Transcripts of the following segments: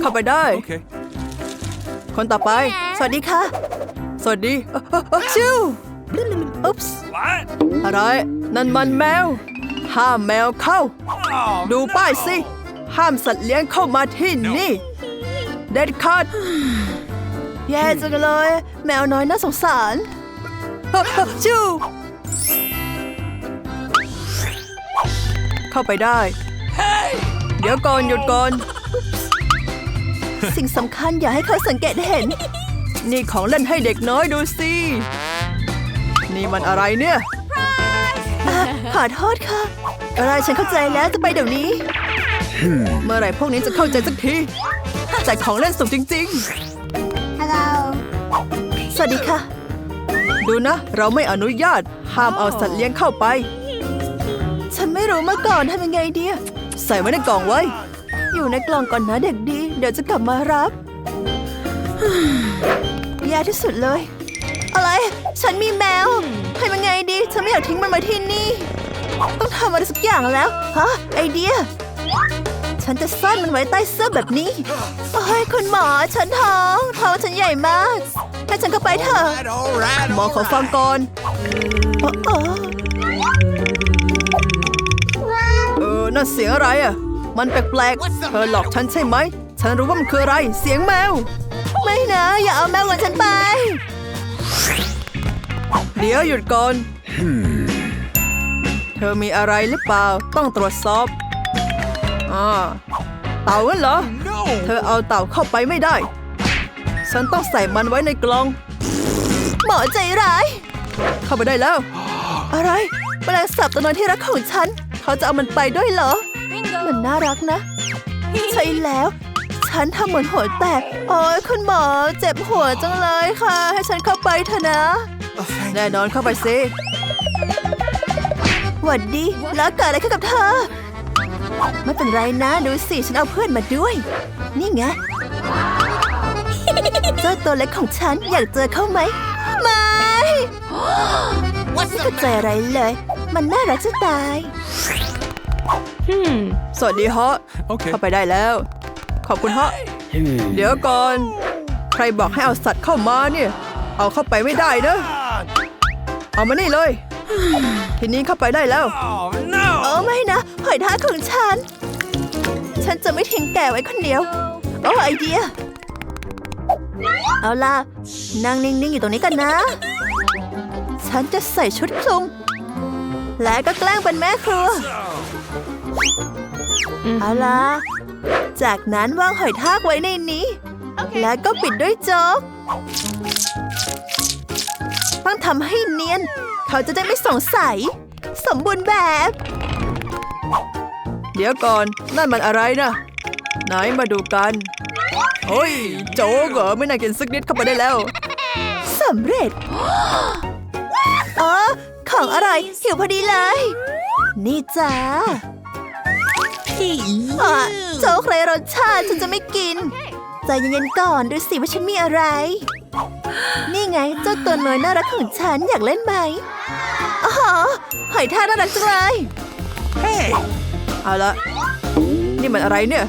เข้าไปได้ Okay. คนต่อไป สวัสดีค่ะ สวัสดีเอ่อเอ่อเอ่อชิวอุ๊ปส์ What? อะไร นั่นมันแมว ห้ามแมวเข้า Oh, ดูป้ายสิ ห้ามสัตว์เลี้ยงเข้ามาที่นี่ เด็ดขาดแย่จังเลย แมวน้อยน่าสงสารเฮ้อเฮ้อชิวเข้าไปได้ เดี๋ยวก่อนหยุดก่อน สิ่งสำคัญอย่าให้เขาสังเกตเห็น นี่ของเล่นให้เด็กน้อยดูสิ นี่มันอะไรเนี่ยอะขอโทษค่ะ อะไรฉันเข้าใจแล้วจะไปเดี๋ยวนี้ เมื่อไหร่พวกนี้จะเข้าใจสักทีแจกของเล่นสุกจริง Hello. ๆสวัสดีค่ะ ดูนะ เราไม่อนุญาต ห้ามเอาสัตว์เลี้ยงเข้าไป ฉันไม่รู้มาก่อนทำยังไงดีใส่ไว้ในกล่องไว้ อยู่ในกล่องก่อนนะเด็กดี เดี๋ยวจะกลับมารับแย่ที่สุดเลย อะไร ฉันมีแมวทำยังไงดี ฉันไม่อยากทิ้งมันมาที่นี่ ต้องทำอะไรสักอย่างแล้ว ฮะ ไอเดีย ฉันจะซ่อนมันไว้ใต้เสื้อแบบนี้โอ้ยคุณหมอ ฉันท้องท้องฉันใหญ่มาก ให้ฉันเข้าไปเถอะ Right, all right. หมอขอฟังก่อนเออเออเออนั่นเสียงอะไรอะ มันแปลกๆ เธอหลอกฉันใช่ไหม ฉันรู้ว่ามันคืออะไร เสียงแมว ไม่นะ อย่าเอาแมวของฉันไป เดี๋ยวหยุดก่อน เธอมีอะไรหรือเปล่า ต้องตรวจสอบอ่าเต่าเหรอ No. เธอเอาเต่าเข้าไปไม่ได้ ฉันต้องใส่มันไว้ในกล่อง หมอใจร้าย เข้าไปได้แล้ว อะไรแมลงสาบตัวน้อยที่รักของฉัน เขาจะเอามันไปด้วยเหรอ มันน่ารักนะ ใช่แล้ว ฉันทำเหมือนหัวแตก โอ้ยคุณหมอเจ็บหัวจังเลยค่ะ ให้ฉันเข้าไปเถอะนะ Oh, thank แน่นอนเข้าไปสิหวัดดี แล้วเกิดอะไรขึ้นกับเธอ ไม่เป็นไรนะ ดูสิ ฉันเอาเพื่อนมาด้วย นี่ไงเจ้าตัวเล็กของฉันอยากเจอเขาไหม ไม่ What's ไม่เข้าใจอะไรเลย มันน่ารักจะตายสวัสดีฮะ Okay. เข้าไปได้แล้ว ขอบคุณฮะ เดี๋ยวก่อน ใครบอกให้เอาสัตว์เข้ามาเนี่ย เอาเข้าไปไม่ได้เนอะเอามานี่เลย ทีนี้เข้าไปได้แล้ว Oh เอ no. อไม่นะหอยทากของฉัน ฉันจะไม่ทิ้งแกไว้คนเดียว โอ้ไอเดีย เอาล่ะ นั่งนิ่ง ๆ อยู่ตรงนี้กันนะ ฉันจะใส่ชุดคลุม และก็แกล้งเป็นแม่ครัวเอาล่ะ จากนั้นวางหอยทากไว้ในนี้แล้วก็ปิดด้วยโจ๊ก ต้องทำให้เนียน เขาจะได้ไม่สงสัย สมบูรณ์แบบ เดี๋ยวก่อน นั่นมันอะไรนะ ไหนมาดูกันเฮ้ย โจ๊กเหรอ ไม่น่ากินสักนิดเข้าไปได้แล้ว สำเร็จอ๋อของอร่อยหิวพอดีเลย นี่จ้า อะโจ๊กไรรสชาติฉันจะไม่กิน ใจเย็นๆก่อนดูสิว่าฉันมีอะไร นี่ไงเจ้าตัวน้อยน่ารักของฉันอยากเล่นไหมอ๋อหอยทากน่ารักจังเลย Hey. เอาละนี่มันอะไรเนี่ย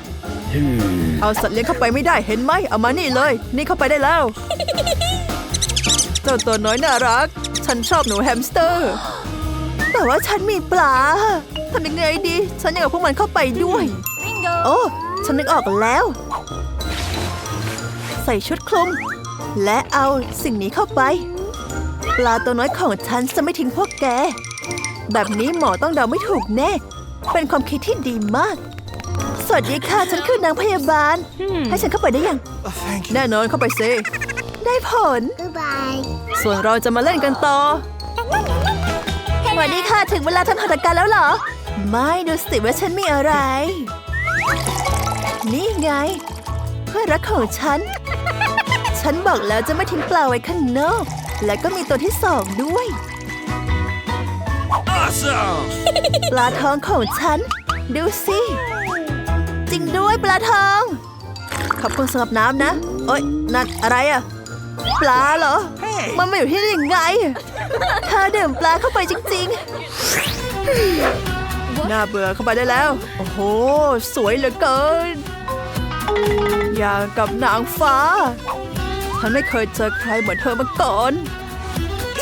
เอาสัตว์เลี้ยงเข้าไปไม่ได้เห็นไหมเอามานี่เลย นี่เข้าไปได้แล้ว เจ้าตัวน้อยน่ารัก ฉันชอบหนูแฮมสเตอร์ ว่าฉันมีปลาทำยังไงดี ฉันอยากเอาพวกมันเข้าไปด้วย โอ้ ฉันนึกออกแล้ว ใส่ชุดคลุม และเอาสิ่งนี้เข้าไป ปลาตัวน้อยของฉันจะไม่ทิ้งพวกแก แบบนี้หมอต้องเดาไม่ถูกแน่ เป็นความคิดที่ดีมาก สวัสดีค่ะ ฉันคือนางพยาบาล ให้ฉันเข้าไปได้ยัง Oh, thank you. แน่นอนเข้าไปซิได้ผล Goodbye. ส่วนเราจะมาเล่นกันต่อส วัสดีค่ะถึงเวลาทำหัตถการแล้วเหรอ ไม่ดูสิว่าฉันมีอะไร นี่ไง เพื่อนรักของฉัน ฉันบอกแล้วจะไม่ทิ้งปลาไว้ข้างนอก และก็มีตัวที่สองด้วย Awesome. ปลาทองของฉัน ดูสิ จริงด้วยปลาทอง ขอบคุณสำหรับน้ำนะ โอ๊ยนั่นอะไรอะ ปลาเหรอ Hey. มันมาอยู่ที่นี่ยังไงเธอดื่มปลาเข้าไปจริงๆ น่าเบื่อเข้าไปได้แล้ว โอ้โห สวยเหลือเกิน อย่างกับนางฟ้า ฉันไม่เคยเจอใครเหมือนเธอมาก่อน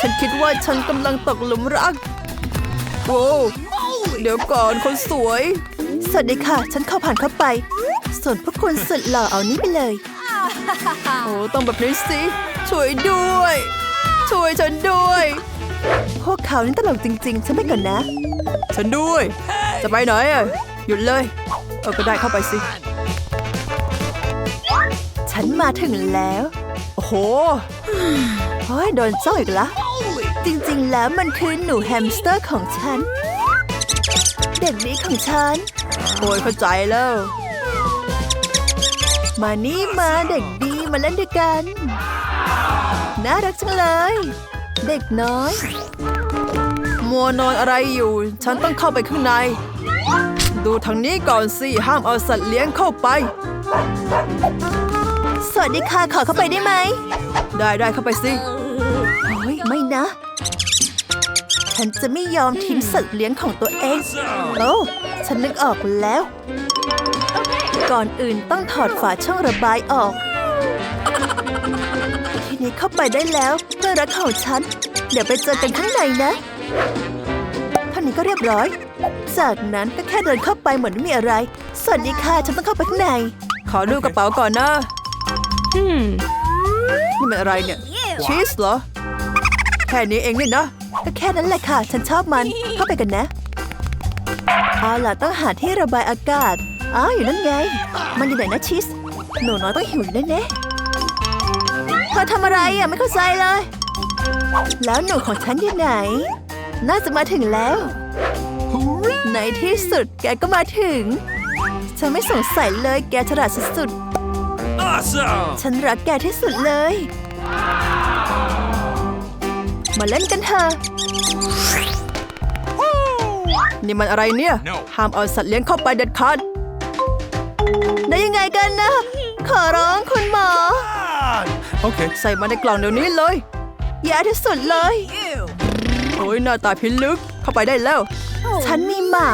ฉันคิดว่าฉันกำลังตกหลุมรัก โว้วเดี๋ยวก่อนคนสวย สวัสดีค่ะ ฉันเข้าผ่านเข้าไป ส่วนพวกคุณสุดหล่อเอานี้ไปเลย โอ้ต้องแบบนี้สิ ช่วยด้วย ช่วยฉันด้วย พวกเขานี่ตลกจริง ๆ ฉันไปก่อนนะ ฉันด้วย จะไปไหนอะหยุดเลย เออก็ได้เข้าไปสิ ฉันมาถึงแล้ว โอ้โหเฮ้ยโดนจ้องอีกละ จริงๆ แล้วมันคือหนูแฮมสเตอร์ของฉัน เด็กดีของฉัน โอ้ยเข้าใจแล้ว มานี่มาเด็กดีมาเล่นด้วยกัน น่ารักจังเลย เด็กน้อย มัวนอนอะไรอยู่ ฉันต้องเข้าไปข้างใน ดูทางนี้ก่อนสิ ห้ามเอาสัตว์เลี้ยงเข้าไป สวัสดีค่ะ ขอเข้าไปได้ไหม ได้ได้เข้าไปสิโอ้ยไม่นะ ฉันจะไม่ยอมทิ้งสัตว์เลี้ยงของตัวเอง โอ้ ฉันนึกออกแล้ว ก่อนอื่นต้องถอดฝาช่องระบายออก ทีนี้เข้าไปได้แล้วเพื่อนรักของฉัน เดี๋ยวไปเจอกันข้างในนะเท่านี้ก็เรียบร้อย จากนั้นก็แค่เดินเข้าไปเหมือนไม่มีอะไร สวัสดีค่ะฉันต้องเข้าไปข้างใน ขอดูกระเป๋าก่อนนะนี่มันอะไรเนี่ย ชีสเหรอ แค่นี้เองนี่นะ ก็แค่นั้นแหละค่ะ ฉันชอบมัน เข้าไปกันนะ เอาล่ะต้องหาที่ระบายอากาศ อ้าวอยู่นั่นไง มันอยู่ไหนนะชีสหนูน้อยต้องหิวอยู่แน่ๆเธอทำอะไรอะไม่เข้าใจเลย แล้วหนูของฉันอยู่ไหน น่าจะมาถึงแล้ว ในที่สุดแกก็มาถึง ฉันไม่สงสัยเลยแกฉลาดสุดๆ Awesome! ฉันรักแกที่สุดเลย มาเล่นกันเถอะนี่มันอะไรเนี่ย No ห้ามเอาสัตว์เลี้ยงเข้าไปเด็ดขาด ได้ยังไงกันนะ ขอร้องคุณหมอ Okay. ใส่มาในกล่องเดี๋ยวนี้เลยแย่ที่สุดเลย โอ้ยหน้าตาพิลึกเข้าไปได้แล้ว ฉันมีหมา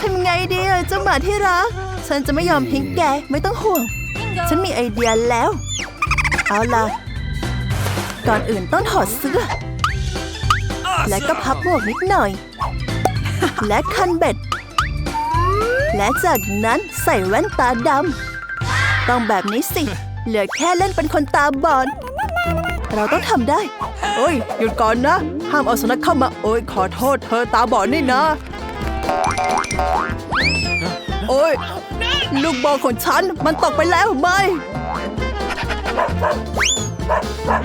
ทำไงดีอะเจ้าหมาที่รัก ฉันจะไม่ยอมทิ้งแกไม่ต้องห่วง ฉันมีไอเดียแล้ว เอาล่ะ ก่อนอื่นต้องถอดเสื้อ และก็พับหมวกนิดหน่อย และคันเบ็ด และจากนั้นใส่แว่นตาดำต้องแบบนี้สิ เหลือแค่เล่นเป็นคนตาบอด เราต้องทำได้ โอ้ย หยุดก่อนนะ ห้ามเอาสุนัขเข้ามา โอ้ย ขอโทษเธอตาบอดนี่นะ โอ้ย ลูกบอลของฉัน มันตกไปแล้วไม่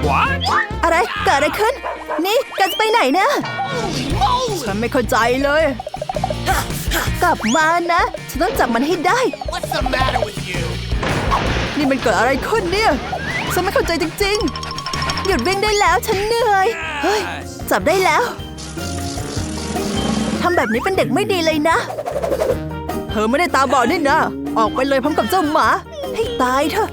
What? อะไรเกิดอะไรขึ้น นี่แกจะไปไหนเนะ ฉันไม่เข้าใจเลย กลับมานะ ฉันต้องจับมันให้ได้ What's the matter with you? นี่มันเกิดอะไรขึ้นเนี่ย ฉันไม่เข้าใจจริงๆ หยุดวิ่งได้แล้วฉันเหนื่อย เฮ้ย จับได้แล้ว ทำแบบนี้เป็นเด็กไม่ดีเลยนะ เธอไม่ได้ตาบอดนี่นะ ออกไปเลยพร้อมกับเจ้าหมา ให้ตายเถอะ